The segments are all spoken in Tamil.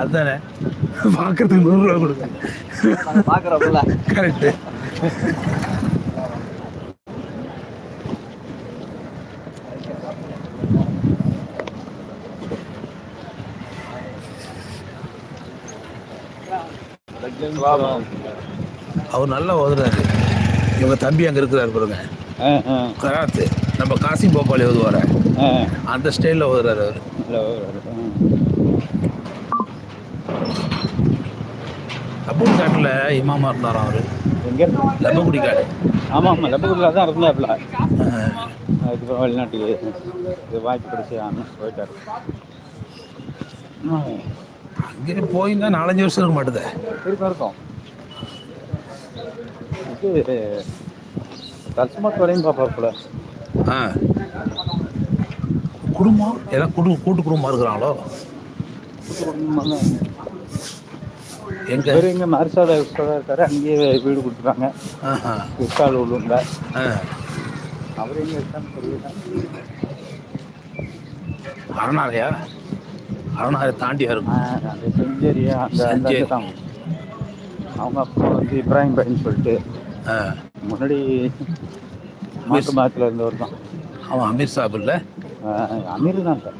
அதுதானே பார்க்கறதுக்கு நூறுரூவா கொடுங்க. நாங்க பாக்குறோம்ல. கரெக்டு அவர் நல்லா ஓதுறாரு. இவங்க தம்பி அங்கே இருக்கிறாரு பாருங்க. கராத்து. நம்ம காசி போபால் ஓதுவார. அந்த ஸ்டைலில் ஓதுறாரு அவர். லப்பகுடி காட்டில் இமாமா இருந்தாராம் அவர்? எங்க? லப்பகுடி காடு. ஆமா ஆமா லெப்பகுடியில் தான் இருந்தாப்ல அதுக்கப்புறம் வெளிநாட்டுக்கு இது வாய்ப்பு கிடைச்சி ஆமாம் போயிட்டாரு. அங்கே போயிருந்தா நாலஞ்சு வருஷம் இருக்க மாட்டுதே. இருக்கும் இருக்கும். இது தல்சுமாத் வரையும் பார்ப்பாப்புல. ஆ. குடும்பம்? எல்லாம் குடு கூட்டு குடும்பமாக இருக்கிறாங்களோ? எங்க? வேறு எங்கே மரிசால இருக்காரு. அங்கேயே வீடு கொடுத்துருக்காங்க ஆஹா. விசால் உள்ளூரில். ஆ. அவர் எங்கே இருக்கான்னு தெரியல. அரணாலயா? அரணாலய தாண்டியா இருக்கும் ஆ, அந்த செஞ்சேரியா. அந்த அவங்க அப்பா வந்து இப்ராஹிம் பையன் சொல்லிட்டு. ஆ. முன்னாடி மாட்டு மாத்தில் இருந்தவர் தான். அவன் அமீர் சாப் இல்லை? அமீர் தான் சார்.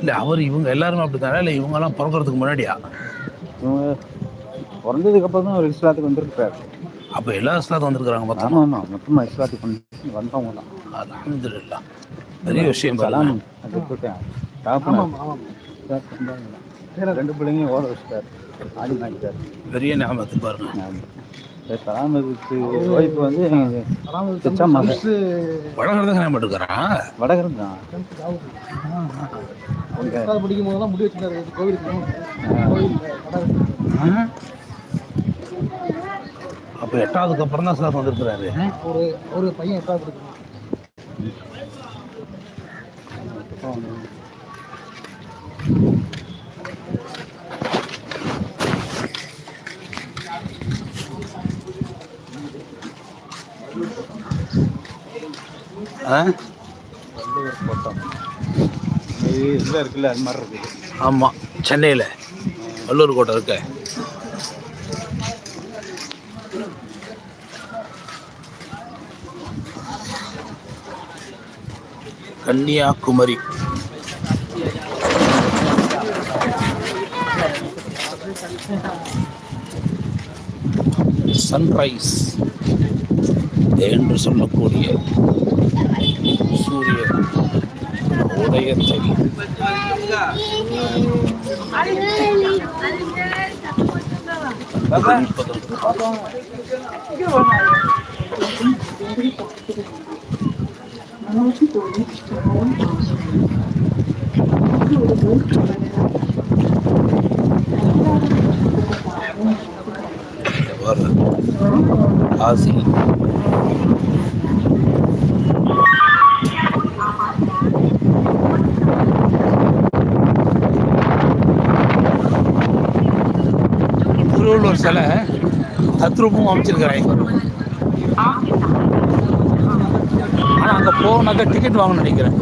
இல்லை அவர் இவங்க எல்லாருமே அப்படி தானே இல்லை இவங்கெல்லாம் பிறக்கிறதுக்கு முன்னாடியா? இவங்க பிறந்ததுக்கு அப்புறம் தான் அவர் இஸ்லாத்துக்கு வந்திருக்காரு அப்போ எல்லா இஸ்லாத்தும் வந்திருக்கிறாங்க மொத்தம் ஆமாம் ஆமாம் மொத்தமாக இஸ்லாத்துக்கு வந்து வந்தவங்க தான். அல்ஹம்துலில்லாஹ் பெரிய விஷயம் சலாம் அது. ரெண்டு பிள்ளைங்க ஓட வச்சுட்டாரு. ஆடி மாட்டார் பெரிய ஞாபகத்து பாருங்க. சலாமதுக்கு ஒய்ஃப் வந்து வடகரதான் கல்யாணம் பண்ணிருக்கிறான் வடகரம் தான் படிக்கும் போதெல்லாம் முடி வச்சுருந்தாரு. கோவிலுக்கு அப்போ எட்டாவதுக்கு அப்புறம் தான் இஸ்லாத்து வந்திருக்கிறாரு. ஒரு ஒரு பையன் எட்டாவது படிக்கிறான் ஆ வள்ளுவர் கோட்டம் இது இதில் இருக்குல்ல அது மாதிரி இருக்குது ஆமாம் சென்னையில். வல்லூர் கோட்டை இருக்கு. கன்னியாகுமரி. சன்ரைஸ் என்று சொல்லக்கூடிய సూర్య ఉదయం తగి ఆసి திருவள்ளுவர் சிலை தத்ரூபமும் அமைச்சிருக்கிறாங்க ஆனால் அங்கே போனாக்கா டிக்கெட் வாங்கணும்னு நினைக்கிறேன்.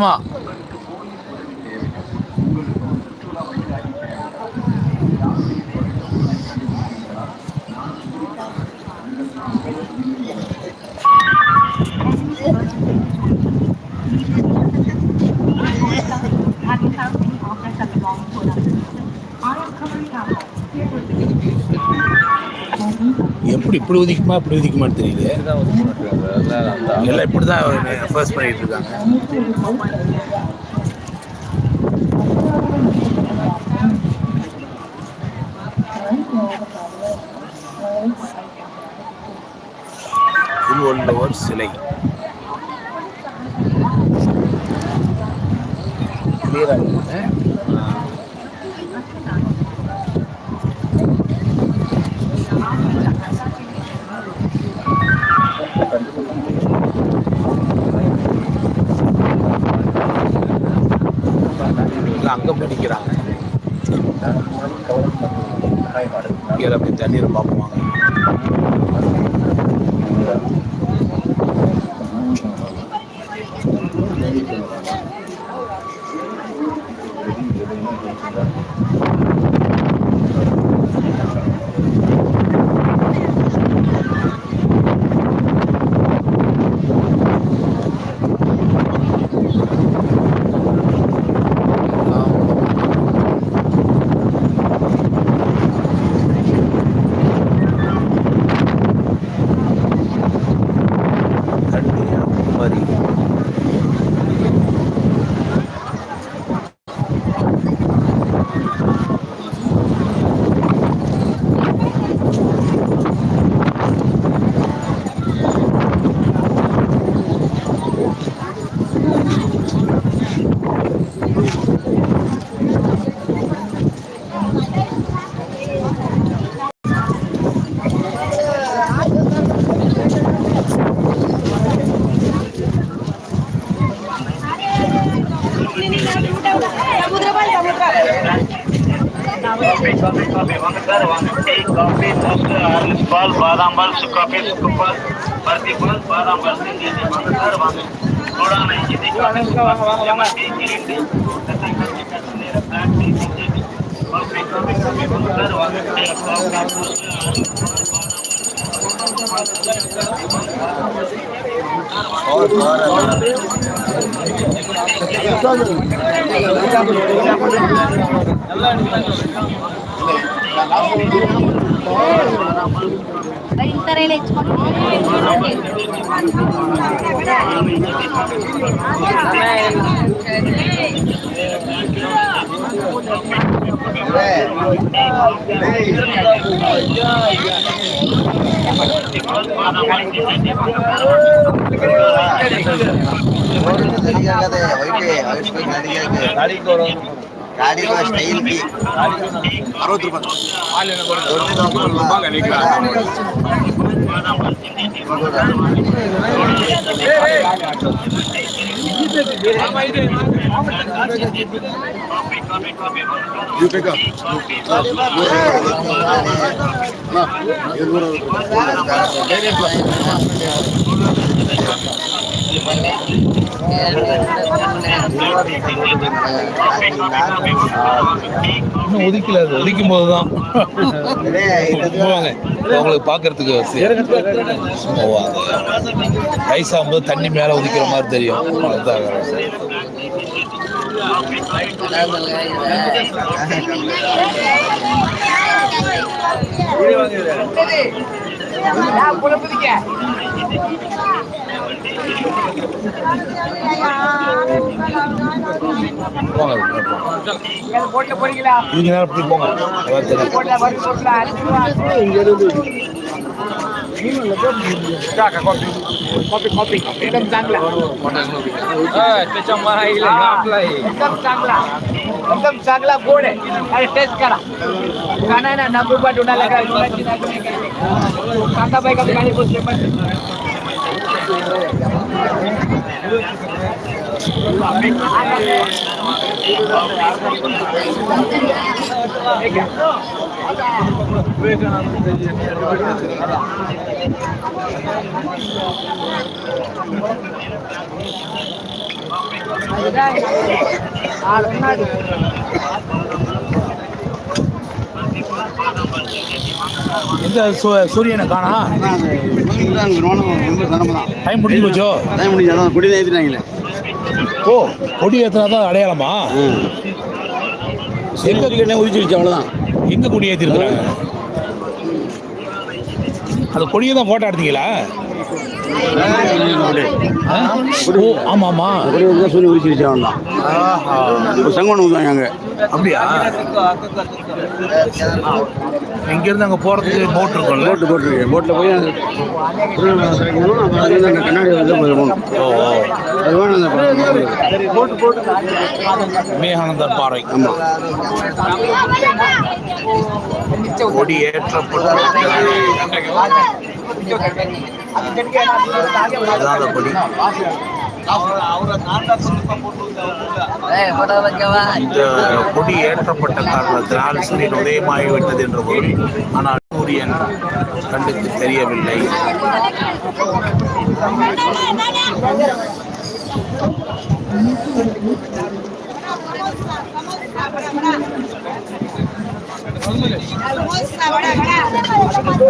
ஆமாம் எப்படி இப்படி உதிக்குமா இப்படி உதிக்குமான்னு தெரியல. எல்லாம் இப்படி தான் ஃபர்ஸ்ட் பண்ணிட்டு இருக்காங்க. திருவள்ளுவர் சிலை. கிளியராக அங்கே பிடிக்கிறாங்க இங்கே அப்படி தண்ணீர் பார்ப்பாங்க सुखा पे सुखा भर्ती पर बारह भर्ती ने ने मंदर वांग थोड़ा नहीं जी देखो यहां से गिरिंड तथा करके करते ने प्लान से जी और फिर कभी कभी मंदर वांग ने काम का और बारह எல்லாம் ఇంతరైలు சரியாக வைட்டு அடிக்க ಗಾಡಿಗೂ ಸ್ಟೈಲ್ ಅರವತ್ತು ರೂಪಾಯಿ ಯು ಪಿಕ ಬೇರೆ இன்னும் ஒதுக்கல அது ஒதுக்கும் போது தான் போவாங்க அவங்களுக்கு பார்க்கறதுக்கு சும்மாவா வயசாகும்போது தண்ணி மேலே ஒதுக்கிற மாதிரி தெரியும். அதுதான் போங்க இதுக்கு நேரம் இப்படி போங்க அதான் தெரியும் एकदम चांगला एकदम चांगला एकदम चांगला गोड है आणि टेस्ट करा. खाना नाही ना नागपूर पाठ उडाला काय काका भाई का गाडी बसले पण. எந்த சூ- சூரியனை காணா? டைம் முடிஞ்சு போச்சோ? குடி நேர்த்திட்டாங்களே ஓ கொடி ஏற்றினா தான் அடையாளமா? எங்க உதிச்சிருச்சு அவ்வளோதான் எங்க கொடி ஏற்றிருக்கிறாங்க அந்த கொடியை தான் போட்டோ எடுத்தீங்களா? ஓ ஆமா ஆமா. குடி வந்து சொல்லி அவ்வளோதான் இப்போ சங்கோணம் ஊதுவாங்க அங்கே. அப்படியா? இங்க இருந்து அங்க போறதுக்கு போட் போட்டுருக்கு போட்டில் போய் கண்ணாடி வந்து போகணும். ஓ பாறை. ஆமாம் கொடி கொடி இந்த கொடி ஏற்றப்பட்ட காரணத்தினால் சூரியன் உதயமாகிவிட்டது என்ற பொருள் ஆனால் சூரியன் கண்டுக்கு தெரியவில்லை Almosta, bra, bra.